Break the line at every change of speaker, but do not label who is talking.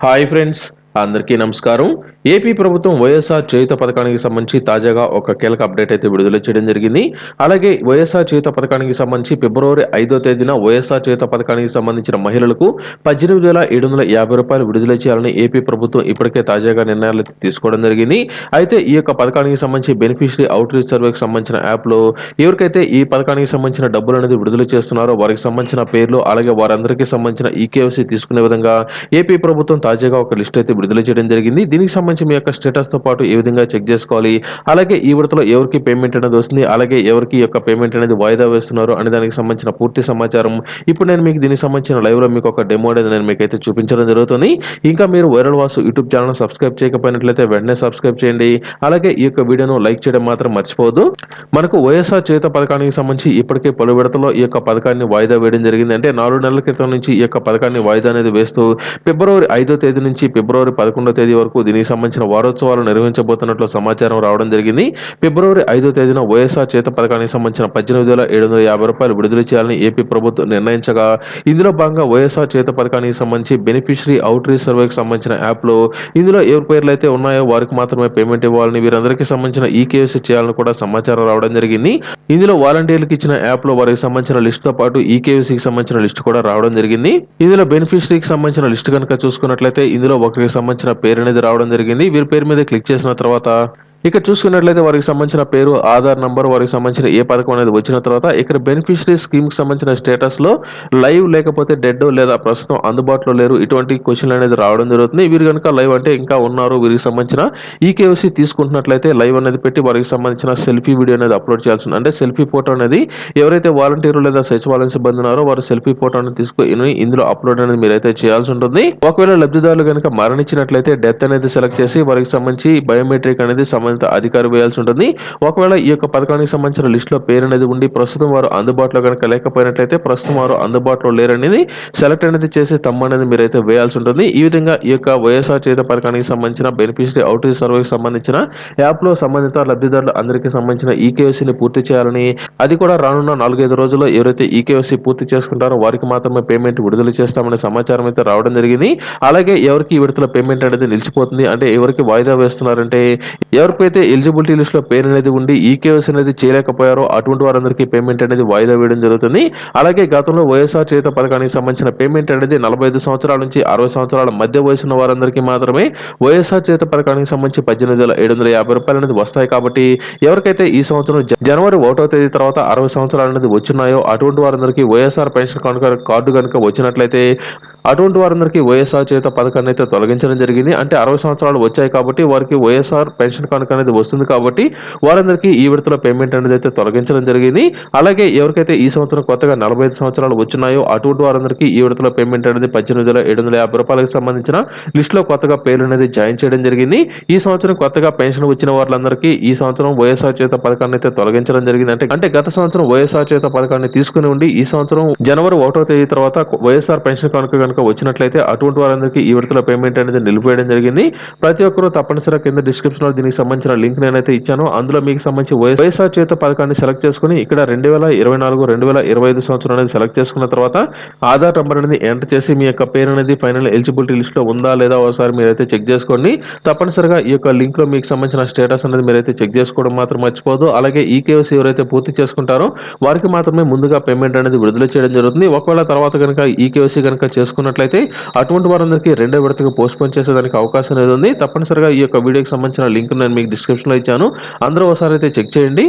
Hi friends, అందరికీ నమస్కారం. AP ప్రభుత్వం వైఎస్ఆర్ చేయుత పథకానికి సంబంధించి తాజాగా ఒక కీలక అప్డేట్ అయితే విడుదల చేయడం జరిగింది. అలాగే వైఎస్ఆర్ చేయుత పథకానికి సంబంధించి ఫిబ్రవరి ఐదో తేదీన వైఎస్ఆర్ చేయుత పథకానికి సంబంధించిన మహిళలకు పద్దెనిమిది వేల ఏడు వందల యాభై రూపాయలు విడుదల చేయాలని ఏపీ ప్రభుత్వం ఇప్పటికే తాజాగా నిర్ణయాలు తీసుకోవడం జరిగింది. అయితే ఈ యొక్క పథకానికి సంబంధించి బెనిఫిషరీ అవుట్ రీచ్ సర్వేకి సంబంధించిన యాప్లో ఎవరికైతే ఈ పథకానికి సంబంధించిన డబ్బులు అనేది విడుదల చేస్తున్నారో వారికి సంబంధించిన పేర్లు అలాగే వారందరికీ సంబంధించిన ఈకేఎస్సీ తీసుకునే విధంగా ఏపీ ప్రభుత్వం తాజాగా ఒక లిస్ట్ అయితే విడుదల చేయడం జరిగింది. దీనికి సంబంధించి మీ యొక్క స్టేటస్తో పాటు ఏ విధంగా చెక్ చేసుకోవాలి? అలాగే ఈ విడతలో ఎవరికి పేమెంట్ అనేది వస్తుంది? అలాగే ఎవరికి యొక్క పేమెంట్ అనేది వాయిదా వేస్తున్నారు? అనే దానికి సంబంధించిన పూర్తి సమాచారం ఇప్పుడు నేను మీకు దీనికి సంబంధించిన లైవ్లో మీకు ఒక డెమో అనేది నేను మీకు అయితే చూపించడం జరుగుతుంది. ఇంకా మీరు viral Vasu YouTube channel subscribe చేయకపోయినట్లయితే వెంటనే సబ్స్క్రైబ్ చేయండి. అలాగే ఈ యొక్క వీడియోను లైక్ చేయడం మాత్రం మర్చిపోవద్దు. మనకు వైఎస్ఆర్ చేత పథకానికి సంబంధించి ఇప్పటికే పలు విడతలో ఈ యొక్క పథకాన్ని వాయిదా వేయడం జరిగింది. అంటే నాలుగు నెలల క్రితం నుంచి ఈ యొక్క పథకాన్ని వాయిదా అనేది వేస్తూ ఫిబ్రవరి ఐదో తేదీ నుంచి ఫిబ్రవరి పదకొండో తేదీ వరకు దీనికి సంబంధించిన వారోత్సవాలు నిర్వహించబోతున్నట్లు సమాచారం రావడం జరిగింది. ఫిబ్రవరి ఐదో తేదీన వైఎస్ఆర్ చేత పథకానికి సంబంధించిన పద్దెనిమిది వేల ఏడు వందల యాభై రూపాయలు విడుదల చేయాలని ఏపీ ప్రభుత్వం నిర్ణయించగా ఇందులో భాగంగా వైఎస్ఆర్ చేత పథకానికి సంబంధించి బెనిఫిషరీ అవుట్ రీచ్ సర్వేకి సంబంధించిన యాప్లో ఇందులో ఎవరి పేర్లు అయితే ఉన్నాయో వారికి మాత్రమే పేమెంట్ ఇవ్వాలని వీరందరికీ సంబంధించిన ఈకేఎస్ చేయాలని కూడా సమాచారం రావడం జరిగింది. ఇందులో వాలంటీర్లకు ఇచ్చిన యాప్లో వారికి సంబంధించిన లిస్టుతో పాటు ఈకేఎస్కి సంబంధించిన లిస్టు కూడా రావడం జరిగింది. ఇందులో బెనిఫిషరీకి సంబంధించిన లిస్టు కనుక చూసుకున్నట్లయితే ఇందులో ఒకరికి సంబంధించిన పేరు అనేది రావడం జరిగింది. వీరి పేరు మీద క్లిక్ చేసిన తర్వాత ఇక్కడ చూసుకున్నట్లయితే వారికి సంబంధించిన పేరు ఆధార్ నంబర్ వారికి సంబంధించిన ఏ పథకం అనేది వచ్చిన తర్వాత ఇక్కడ బెనిఫిషరీ స్కీమ్కి సంబంధించిన స్టేటస్లో లైవ్ లేకపోతే డెడ్ లేదా ప్రస్తుతం అందుబాటులో లేరు. ఇటువంటి క్వశ్చన్ అనేది రావడం జరుగుతుంది. వీరు కనుక లైవ్ అంటే ఇంకా ఉన్నారు. వీరికి సంబంధించిన ఈ కేవైసీ తీసుకుంటున్నట్లయితే లైవ్ అనేది పెట్టి వారికి సంబంధించిన సెల్ఫీ వీడియో అనేది అప్లోడ్ చేయాల్సింది అంటే సెల్ఫీ ఫోటో అనేది ఎవరైతే వాలంటీర్లు లేదా సచివాలయం సిబ్బంది ఉన్నారో వారు సెల్ఫీ ఫోటో అనేది తీసుకుని ఇందులో అప్లోడ్ అనేది మీరైతే చేయాల్సి ఉంటుంది. ఒకవేళ లబ్ధిదారులు కనుక మరణించినట్లయితే డెత్ అనేది సెలెక్ట్ చేసి వారికి సంబంధించి బయోమెట్రిక్ అనేది సంబంధిత అధికారి వేయాల్సి ఉంటుంది. ఒకవేళ ఈ యొక్క పథకానికి సంబంధించిన లిస్ట్లో పేరు అనేది ఉండి ప్రస్తుతం వారు అందుబాటులో కనుక లేకపోయినట్లయితే ప్రస్తుతం వారు అందుబాటులో లేరనేది సెలెక్ట్ అనేది చేసి తమ్ము అనేది మీరైతే వేయాల్సి ఉంటుంది. ఈ విధంగా ఈ యొక్క వైఎస్ఆర్ చేత పథకానికి సంబంధించిన బెనిఫిషరీ అవుట్ సర్వేకి సంబంధించిన యాప్లో సంబంధిత లబ్ధిదారులు అందరికీ సంబంధించిన ఈకేఎస్సీని పూర్తి చేయాలని అది కూడా రానున్న నాలుగైదు రోజుల్లో ఎవరైతే ఈకేఎస్సీ పూర్తి చేసుకుంటారో వారికి మాత్రమే పేమెంట్ విడుదల చేస్తామనే సమాచారం అయితే రావడం జరిగింది. అలాగే ఎవరికి ఈ విడతల పేమెంట్ అనేది నిలిచిపోతుంది అంటే ఎవరికి వాయిదా వేస్తున్నారంటే ఎవరికైతే ఎలిజిబిలిటీ లిస్ట్లో పేరు అనేది ఉండి ఈకేఎస్ అనేది చేయలేకపోయారో అటువంటి వారందరికీ పేమెంట్ అనేది వాయిదా వేయడం జరుగుతుంది. అలాగే గతంలో వైఎస్ఆర్ చేత పథకానికి సంబంధించిన పేమెంట్ అనేది నలభై ఐదు సంవత్సరాల నుంచి అరవై సంవత్సరాల మధ్య వయసున్న వారందరికీ మాత్రమే వైఎస్ఆర్ చేత పథకానికి సంబంధించి పద్దెనిమిది వేల ఏడు వందల యాభై రూపాయలు అనేది వస్తాయి కాబట్టి ఎవరికైతే ఈ సంవత్సరం జనవరి ఒకటో తేదీ తర్వాత అరవై సంవత్సరాలు అనేది వచ్చున్నాయో అటువంటి వారందరికీ వైఎస్ఆర్ పెన్షన్ కనుక కార్డు కనుక వచ్చినట్లయితే అటువంటి వారందరికీ వైఎస్ఆర్ చేత పథకాన్ని అయితే తొలగించడం జరిగింది. అంటే అరవై సంవత్సరాలు వచ్చాయి కాబట్టి వారికి వైఎస్ఆర్ పెన్షన్ కనుక అనేది వస్తుంది కాబట్టి వారందరికీ ఈ విడతలో పేమెంట్ అనేది అయితే తొలగించడం జరిగింది. అలాగే ఎవరికైతే ఈ సంవత్సరం కొత్తగా నలభై ఐదు సంవత్సరాలు వచ్చినాయో అటువంటి వారందరికీ ఈ విడతలో పేమెంట్ అనేది పద్దెనిమిది వేల ఏడు వందల యాభై రూపాయలకు సంబంధించిన లిస్ట్లో కొత్తగా పేర్లు అనేది జాయిన్ చేయడం జరిగింది. ఈ సంవత్సరం కొత్తగా పెన్షన్ వచ్చిన వాళ్ళందరికీ ఈ సంవత్సరం వైఎస్ఆర్ చేత పథకాన్ని అయితే తొలగించడం జరిగింది. అంటే అంటే గత సంవత్సరం వైఎస్ఆర్ చేత పథకాన్ని తీసుకుని ఉండి ఈ సంవత్సరం జనవరి ఒకటో తేదీ తర్వాత వైఎస్ఆర్ పెన్షన్ కనుక కనుక వచ్చినట్లయితే అటువంటి వారందరికీ ఈ విడతల పేమెంట్ అనేది నిలిపివేయడం జరిగింది. ప్రతి ఒక్కరూ తప్పనిసరిగా కింద డిస్క్రిప్షన్లో దీనికి సంబంధించిన లింక్ నేనైతే ఇచ్చాను. అందులో మీకు సంబంధించి వైఎస్ఆర్ చేత పథకాన్ని సెలెక్ట్ చేసుకుని ఇక్కడ రెండు వేల ఇరవై నాలుగు రెండు వేల ఇరవై ఐదు సంవత్సరం అనేది సెలెక్ట్ చేసుకున్న తర్వాత ఆధార్ నెంబర్ అనేది ఎంటర్ చేసి మీ యొక్క పేరు అనేది ఫైనల్ ఎలిజిబిలిటీ లిస్ట్లో ఉందా లేదా ఒకసారి మీరైతే చెక్ చేసుకోండి. తప్పనిసరిగా ఈ యొక్క లింక్లో మీకు సంబంధించిన స్టేటస్ అనేది మీరైతే చెక్ చేసుకోవడం మాత్రం మర్చిపోదు అలాగే ఈ కేవైసీ ఎవరైతే పూర్తి చేసుకుంటారో వారికి మాత్రమే ముందుగా పేమెంట్ అనేది విడుదల చేయడం జరుగుతుంది. ఒకవేళ తర్వాత కనుక ఈ కేవైసీ కనుక చేసుకున్నట్లయితే అటువంటి వారందరికీ రెండో విడతకు పోస్ట్పోన్ చేసేదానికి అవకాశం అనేది ఉంది తప్పనిసరిగా ఈ యొక్క వీడియోకి సంబంధించిన లింక్ నేను మీకు డిస్క్రిప్షన్లో ఇచ్చాను. అందరూ ఒకసారి అయితే చెక్ చేయండి.